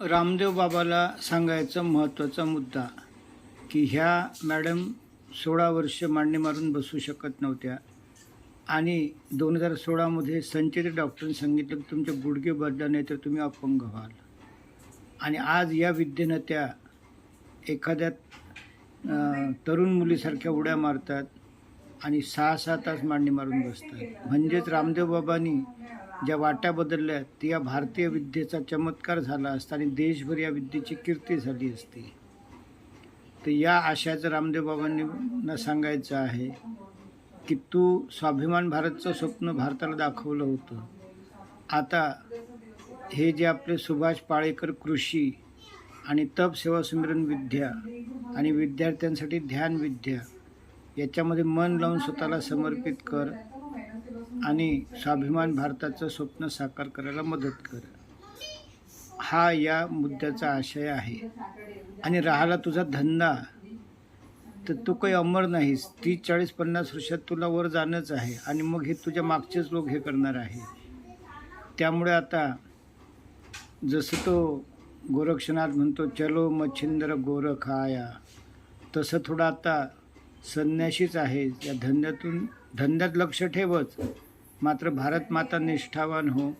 रामदेव बाबाला सांगायचा महत्त्वाचा मुद्दा की ह्या मॅडम सोळा वर्ष मांडणी मारून बसू शकत नव्हत्या. आणि दोन हजार सोळामध्ये संचित डॉक्टरने सांगितलं की तुमचे गुडघे बदला नाही तर तुम्ही अपंग व्हाल. आणि आज या विद्येनं त्या एखाद्या तरुण मुलीसारख्या उड्या मारतात आणि सहा सहा तास मांडणी मारून बसतात. म्हणजेच रामदेव बाबांनी ज्या वाट्या बदलल्या त्या या भारतीय विद्येचा चमत्कार झाला असता आणि देशभर या विद्येची कीर्ती झाली असती. तर या आशयाचं रामदेव बाबांना सांगायचं आहे की तू स्वाभिमान भारतचं स्वप्न भारताला दाखवलं होतं. आता हे जे आपले सुभाष पाळेकर कृषी आणि तप सेवा सुमिरन विद्या आणि विद्यार्थ्यांसाठी ध्यान विद्या याच्यामध्ये मन लावून स्वतःला समर्पित कर. आणि स्वाभिमान भारताचं स्वप्न साकार करायला मदत कर. हा या मुद्द्याचा आशय आहे. आणि राहिला तुझा धंदा तर तू काही अमर नाहीस. तीस चाळीस पन्नास वर्षात तुला वर जाणंच आहे. आणि मग हे तुझ्या मागचेच लोक हे करणार आहे. त्यामुळे आता जसं तो गोरक्षनाथ म्हणतो चलो मच्छिंद्र गोरख आया. तसं थोडं आता संन्याशीच आहे. या धंद्यातून धंद्यात लक्ष ठेवच. मात्र भारत माता निष्ठावान हो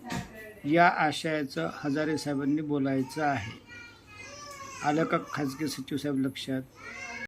या आशयाचं हजारे साहेबांनी बोलायचं आहे. आलं का खाजगी सचिव साहेब लक्षात?